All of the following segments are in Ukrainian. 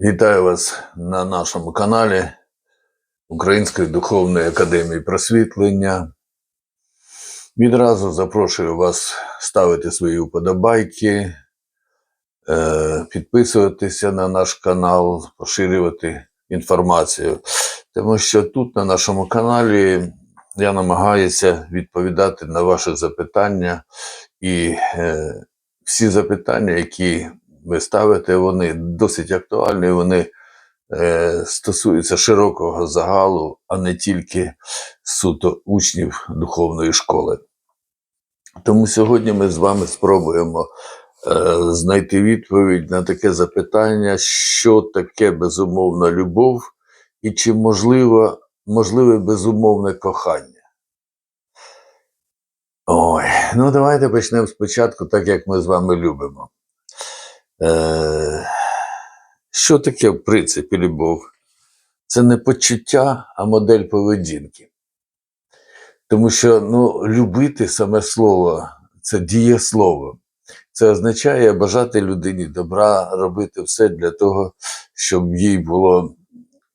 Вітаю вас на нашому каналі Української духовної академії просвітлення. Відразу запрошую вас ставити свої вподобайки, е, підписуватися на наш канал, поширювати інформацію. Тому що тут на нашому каналі я намагаюся відповідати на ваші запитання і е, всі запитання, які ви ставите, вони досить актуальні, вони е, стосуються широкого загалу, а не тільки суто учнів духовної школи. Тому сьогодні ми з вами спробуємо е, знайти відповідь на таке запитання, що таке безумовна любов, і чи можливо, можливе безумовне кохання. Ой, ну давайте почнемо спочатку, так як ми з вами любимо. Е, що таке, в принципі, любов? Це не почуття, а модель поведінки. Тому що ну, любити саме слово це дієслово. Це означає бажати людині добра, робити все для того, щоб їй було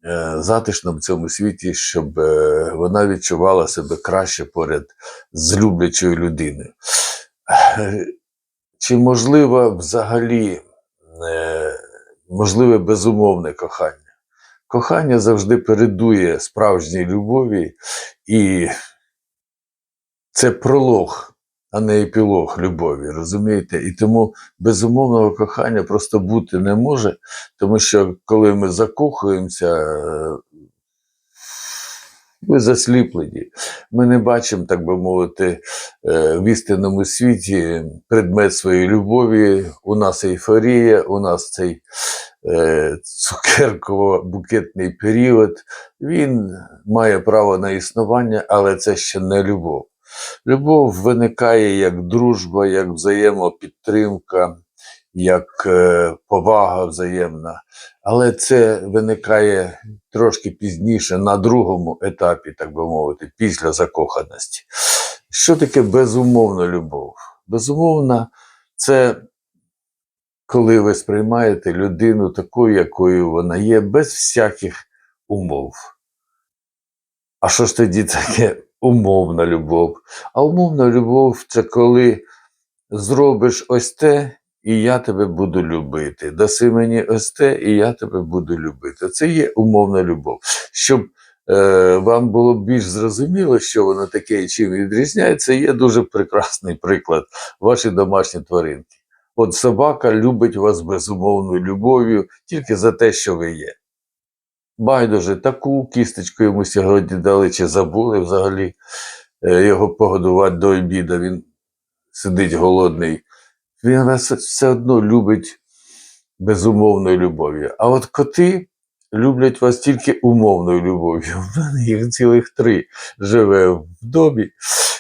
е, затишно в цьому світі, щоб е, вона відчувала себе краще поряд з люблячою людиною. Чи можливо взагалі можливе безумовне кохання? Кохання завжди передує справжній любові, і це пролог, а не епілог любові, розумієте? І тому безумовного кохання просто бути не може, тому що коли ми закохуємося, е, ми засліплені. Ми не бачимо, так би мовити, е, в істинному світі предмет своєї любові. У нас ейфорія, у нас цей е, цукерково-букетний період. Він має право на існування, але це ще не любов. Любов виникає як дружба, як взаємопідтримка, як е, повага взаємна. Але це виникає трошки пізніше, на другому етапі, так би мовити, після закоханості. Що таке безумовна любов? Безумовна це коли ви сприймаєте людину такою, якою вона є, без всяких умов. А що ж тоді таке умовна любов? А умовна любов це коли зробиш ось те, і я тебе буду любити. Даси мені ось те, і я тебе буду любити. Це є умовна любов. Щоб е, вам було більш зрозуміло, що воно таке і чим відрізняється, є дуже прекрасний приклад ваші домашні тваринки. От собака любить вас безумовною любов'ю тільки за те, що ви є. Байдуже, таку кісточку йому сьогодні дали, чи забули взагалі е, його погодувати до обіду. Він сидить голодний. Він вас все одно любить безумовною любов'ю. А от коти люблять вас тільки умовною любов'ю. В мене їх цілих три живе в домі.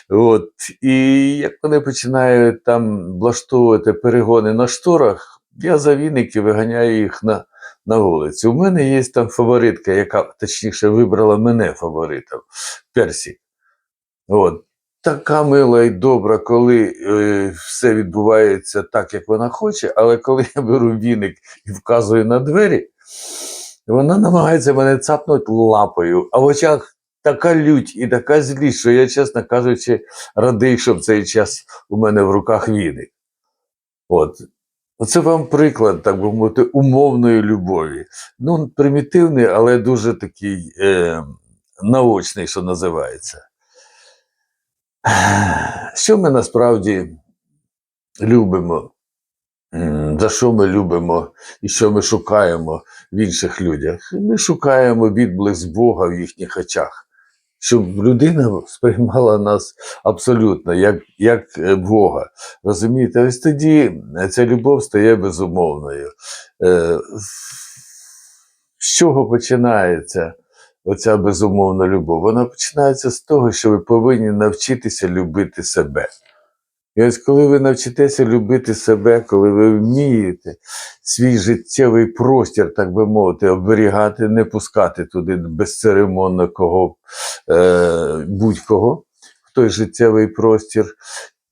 От. І як вони починають там влаштовувати перегони на шторах, я за віники виганяю їх на, на вулицю. У мене є там фаворитка, яка точніше вибрала мене фаворитом Персі. От. Така мила і добра, коли е, все відбувається так, як вона хоче, але коли я беру віник і вказую на двері, вона намагається мене цапнути лапою, а в очах така лють і така злість, що я, чесно кажучи, радий, що в цей час у мене в руках віник. От. Оце вам приклад, так би мовити, умовної любові. Ну, примітивний, але дуже такий е, наочний, що називається. Що ми насправді любимо? За що ми любимо і що ми шукаємо в інших людях? Ми шукаємо відблиск Бога в їхніх очах, щоб людина сприймала нас абсолютно як, як е, Бога. Розумієте, ось тоді ця любов стає безумовною. Е, З чого починається? Оця безумовна любов, вона починається з того, що ви повинні навчитися любити себе. І ось коли ви навчитеся любити себе, коли ви вмієте свій життєвий простір, так би мовити, оберігати, не пускати туди безцеремонно кого, е, будь-кого в той життєвий простір,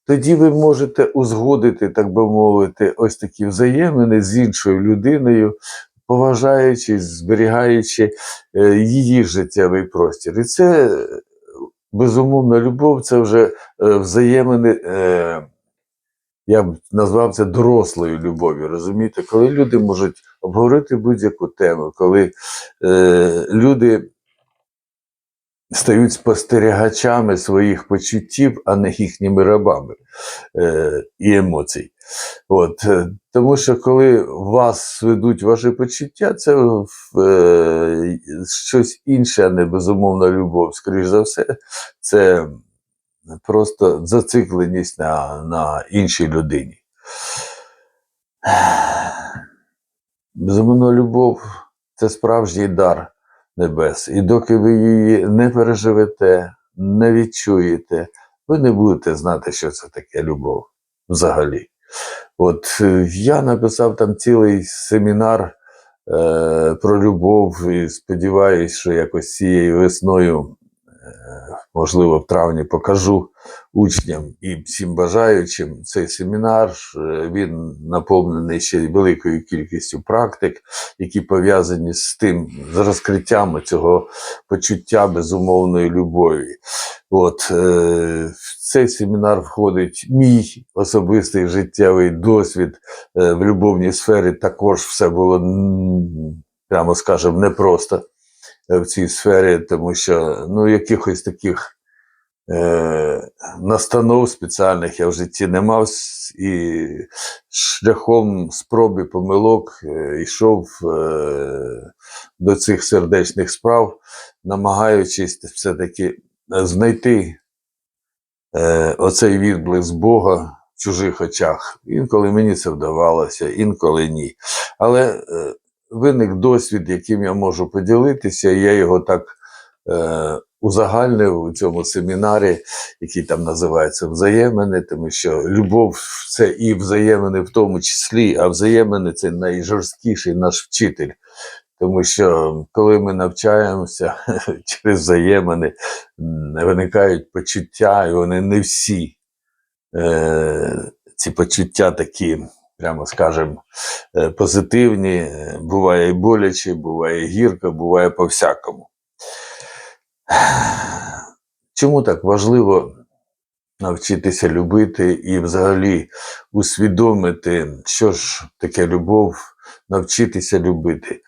тоді ви можете узгодити, так би мовити, ось такі взаємини з іншою людиною, поважаючи, зберігаючи е, її життєвий простір. І це безумовно любов, це вже е, взаємини. Е, я б назвав це дорослою любов'ю, розумієте, коли люди можуть обговорити будь-яку тему, коли е, люди стають спостерігачами своїх почуттів, а не їхніми рабами е, і емоцій. От, е, тому що коли вас ведуть ваші почуття, це е, щось інше, а не безумовна любов. Скоріш за все, це просто зацикленість на, на іншій людині. Безумовно, любов це справжній дар небес. І доки ви її не переживете, не відчуєте, ви не будете знати, що це таке любов взагалі. От е, я написав там цілий семінар е, про любов і сподіваюся, що якось цією весною, можливо, в травні покажу учням і всім бажаючим цей семінар. Е, Він наповнений ще великою кількістю практик, які пов'язані з тим, з розкриттям цього почуття безумовної любові. От, е, в цей семінар входить мій особистий життєвий досвід е, в любовній сфері. Також все було, прямо скажемо, непросто в цій сфері, тому що ну, якихось таких е, настанов спеціальних я в житті не мав, і шляхом спроби помилок е, йшов е, до цих сердечних справ, намагаючись все-таки е, знайти е, оцей відблиск Бога в чужих очах. Інколи мені це вдавалося, інколи ні. Але е, виник досвід, яким я можу поділитися, і я його так е, узагальнив у цьому семінарі, який там називається взаємини, тому що любов це і взаємини в тому числі, а взаємини це найжорсткіший наш вчитель. Тому що коли ми навчаємося через взаємини, виникають почуття, і вони не всі е, ці почуття такі, прямо скажемо, е, позитивні. Е, Буває і боляче, буває гірко, буває по-всякому. Чому так важливо навчитися любити і взагалі усвідомити, що ж таке любов, навчитися любити?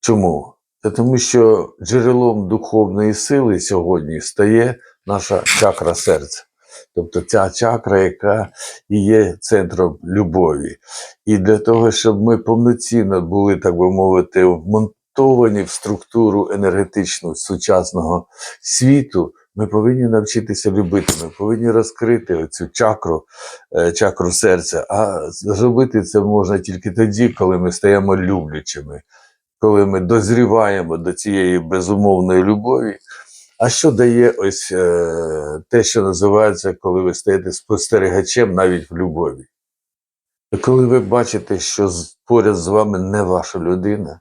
Чому? Та тому що джерелом духовної сили сьогодні стає наша чакра серця. Тобто ця чакра, яка і є центром любові. І для того, щоб ми повноцінно були, так би мовити, вмонтовані в структуру енергетичну сучасного світу, ми повинні навчитися любити, ми повинні розкрити цю чакру, е, чакру серця. А зробити це можна тільки тоді, коли ми стаємо люблячими коли ми дозріваємо до цієї безумовної любові. А що дає ось е, те, що називається, коли ви стаєте спостерігачем навіть в любові? Коли ви бачите, що поряд з вами не ваша людина,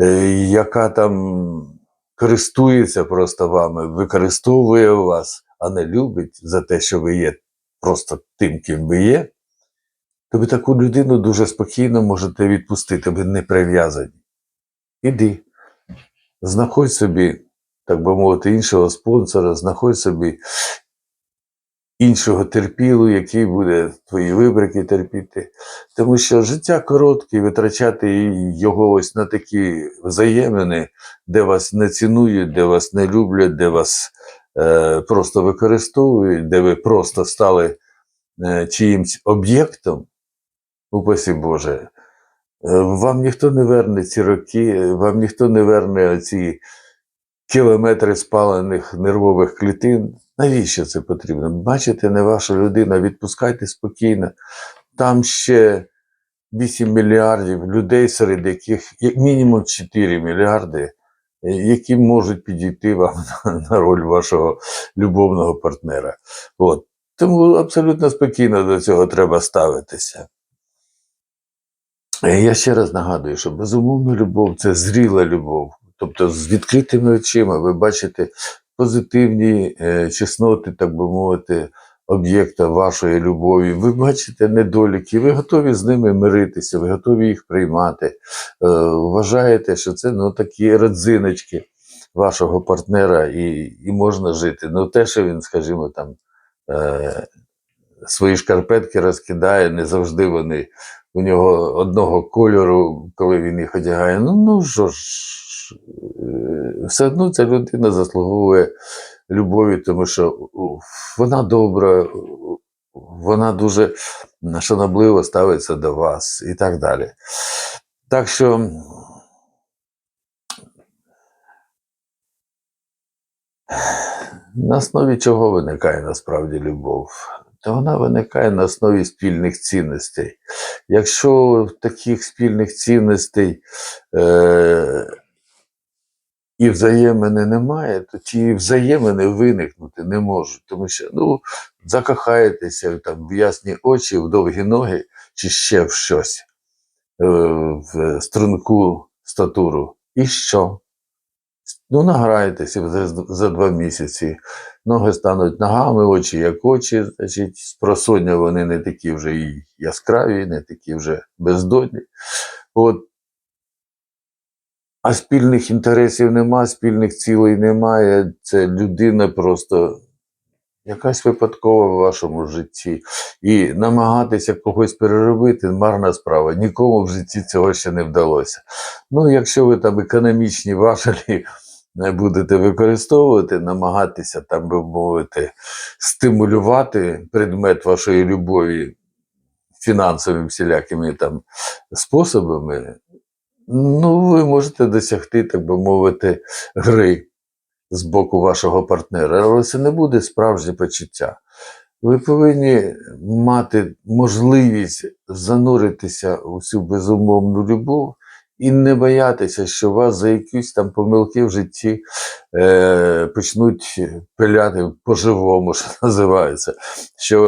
е, яка там користується просто вами, використовує вас, а не любить за те, що ви є просто тим, ким ви є, то ви таку людину дуже спокійно можете відпустити, ви не прив'язані. Іди, знаходь собі, так би мовити, іншого спонсора, знаходь собі іншого терпілу, який буде твої вибрики терпіти. Тому що життя коротке, витрачати його ось на такі взаємини, де вас не цінують, де вас не люблять, де вас е, просто використовують, де ви просто стали е, чиїмсь об'єктом, упасі Боже. Е, Вам ніхто не верне ці роки, вам ніхто не верне ці кілометри спалених нервових клітин. Навіщо це потрібно? Бачите, не ваша людина, відпускайте спокійно. Там ще 8 мільярдів людей, серед яких як мінімум 4 мільярди, е, які можуть підійти вам на, роль вашого любовного партнера. От. Тому абсолютно спокійно до цього треба ставитися. Е, Я ще раз нагадую, що безумовно любов це зріла любов. Тобто з відкритими очима ви бачите позитивні е, чесноти, так би мовити, об'єкта вашої любові. Ви бачите недоліки, ви готові з ними миритися, ви готові їх приймати, вважаєте, що це ну, такі родзиночки вашого партнера, і, і можна жити. Ну, те, що він, скажімо, там е, свої шкарпетки розкидає, не завжди вони у нього одного кольору, коли він їх одягає. Ну, ну що ж, е, все одно ця людина заслуговує любові, тому що вона добра, вона дуже шанобливо ставиться до вас і так далі. Так що на основі чого виникає насправді любов? Та вона виникає на основі спільних цінностей. Якщо таких спільних цінностей е- і взаємини немає, то ті взаємини виникнути не можуть. Тому що ну, закохаєтеся там, в ясні очі, в довгі ноги чи ще в щось, е- в струнку статуру. І що? Ну, награєтеся за, за два місяці. Ноги стануть ногами, очі як очі, значить, спросоння вони не такі вже і яскраві, не такі вже бездонні. От. А спільних інтересів нема, спільних цілей немає. Це людина просто якась випадкова в вашому житті. І намагатися когось переробити марна справа. Нікому в житті цього ще не вдалося. Ну, якщо ви там економічні важелі будете використовувати, намагатися, там би мовити, стимулювати предмет вашої любові фінансовими всілякими там способами, ну, ви можете досягти, так би мовити, гри з боку вашого партнера, але це не буде справжнє почуття. Ви повинні мати можливість зануритися у цю безумовну любов і не боятися, що вас за якісь там помилки в житті е, почнуть пиляти по-живому, що називається, що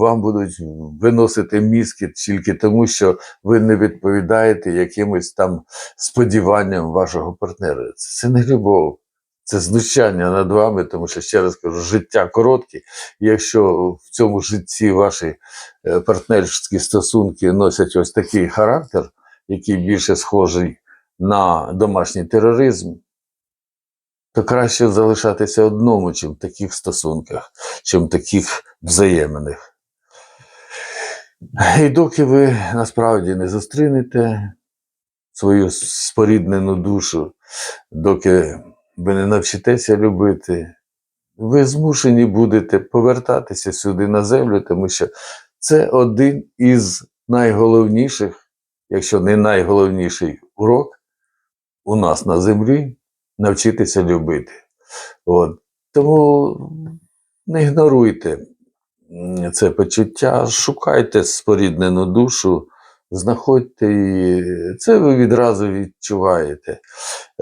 вам будуть виносити мізки тільки тому, що ви не відповідаєте якимось там сподіванням вашого партнера. Це, це не любов. Це знущання над вами, тому що ще раз кажу, життя коротке. Якщо в цьому житті ваші е, партнерські стосунки носять ось такий характер, який більше схожий на домашній тероризм, то краще залишатися одному, чим в таких стосунках, чим в таких взаємних. І доки ви насправді не зустрінете свою споріднену душу, доки ви не навчитеся любити, ви змушені будете повертатися сюди на землю, тому що це один із найголовніших, якщо не найголовніший урок у нас на землі навчитися любити. От. Тому не ігноруйте це почуття, шукайте споріднену душу, знаходьте її. Це ви відразу відчуваєте,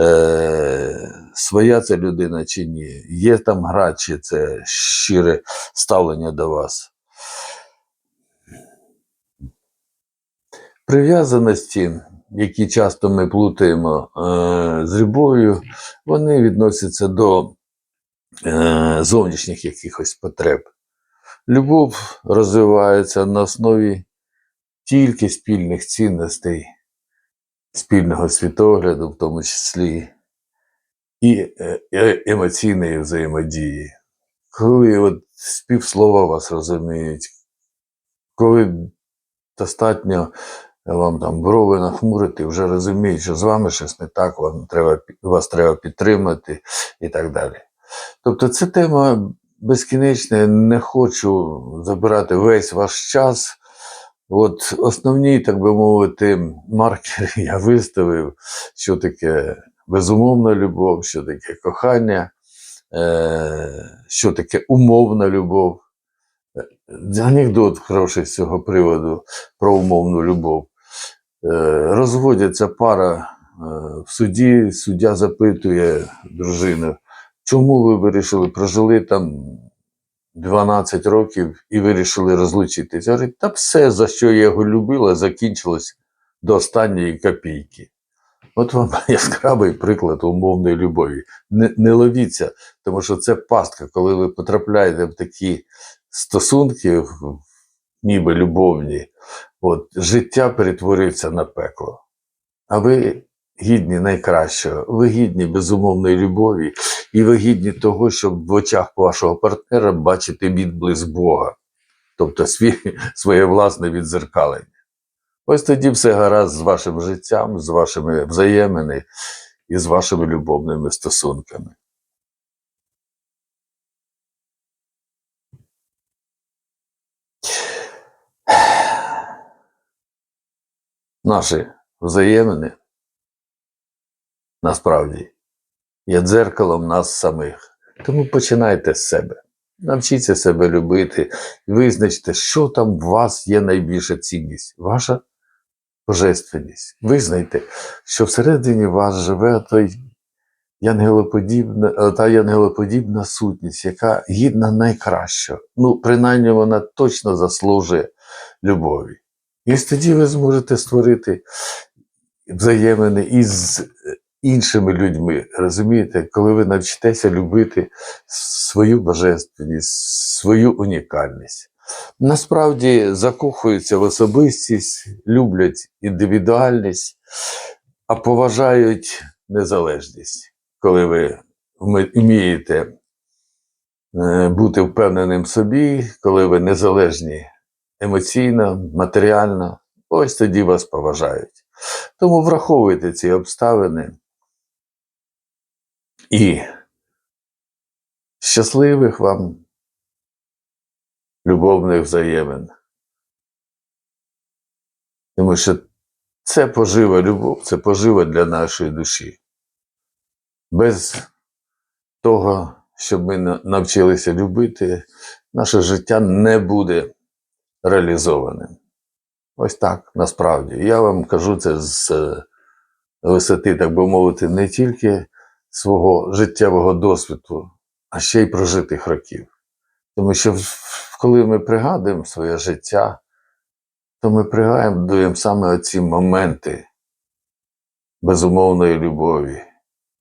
е, своя це людина чи ні. Є там гра, чи це щире ставлення до вас. Прив'язаності, які часто ми плутаємо е, з любов'ю, вони відносяться до е, зовнішніх якихось потреб. Любов розвивається на основі тільки спільних цінностей, спільного світогляду, в тому числі, і е, емоційної взаємодії. Коли от співслова вас розуміють, коли достатньо вам там брови нахмурити, вже розуміють, що з вами щось не так, вам треба, вас треба підтримати і так далі. Тобто це тема безкінечна, не хочу забирати весь ваш час. От основні, так би мовити, маркери я виставив, що таке безумовна любов, що таке кохання, е, що таке умовна любов. Е, Анекдот хороший з цього приводу про умовну любов. Е, Розводяться пара е, в суді, суддя запитує дружину, чому ви вирішили, прожили там 12 років і вирішили розлучитися. Говорить, та все, за що я його любила, закінчилось до останньої копійки. От вам яскравий приклад умовної любові. Не, не ловіться, тому що це пастка, коли ви потрапляєте в такі стосунки, ніби любовні, от, життя перетворюється на пекло. А ви гідні найкращого, ви гідні безумовної любові, і ви гідні того, щоб в очах вашого партнера бачити відблиск Бога, тобто свій, своє власне відзеркалення. Ось тоді все гаразд з вашим життям, з вашими взаємини і з вашими любовними стосунками. Наші взаємини насправді є дзеркалом нас самих. Тому починайте з себе. Навчіться себе любити, визначте, що там в вас є найбільша цінність. Ваша божественність. Визнайте, що всередині вас живе той янгелоподібна, е, та янгелоподібна сутність, яка гідна найкращого. Ну, принаймні, вона точно заслужує любові. І тоді ви зможете створити взаємини із іншими людьми. Розумієте, коли ви навчитеся любити свою божественність, свою унікальність. Насправді закохуються в особистість, люблять індивідуальність, а поважають незалежність, коли ви вмієте е, бути впевненим в собі, коли ви незалежні емоційно, матеріально, ось тоді вас поважають. Тому враховуйте ці обставини і щасливих вам любовних взаємин. Тому що це пожива любов, це пожива для нашої душі. Без того, щоб ми навчилися любити, наше життя не буде реалізованим. Ось так насправді. Я вам кажу це з е, висоти, так би мовити, не тільки свого життєвого досвіду, а ще й прожитих років. Тому що коли ми пригадуємо своє життя, то ми пригадуємо саме оці моменти безумовної любові,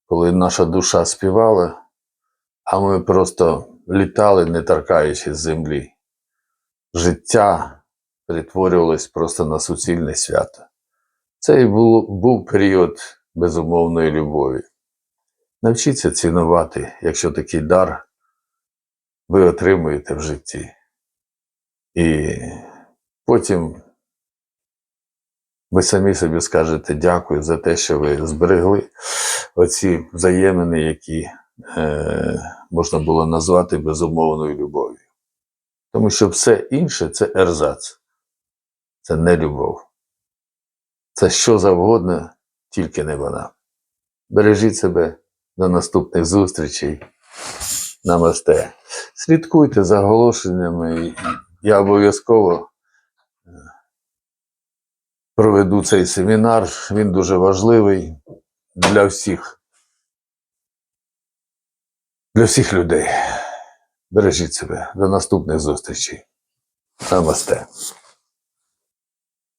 коли наша душа співала, а ми просто літали, не торкаючись землі. Життя перетворювалось просто на суцільне свято. Це і був, був період безумовної любові. Навчіться цінувати, якщо такий дар ви отримуєте в житті. І потім ви самі собі скажете дякую за те, що ви зберегли оці взаємини, які е, можна було назвати безумовною любов'ю. Тому що все інше це ерзац, це не любов. Це що завгодно, тільки не вона. Бережіть себе до наступних зустрічей. Намасте. Слідкуйте за оголошеннями. Я обов'язково е, проведу цей семінар. Він дуже важливий для всіх. Для всіх людей. Бережіть себе. До наступних зустрічей. Намасте.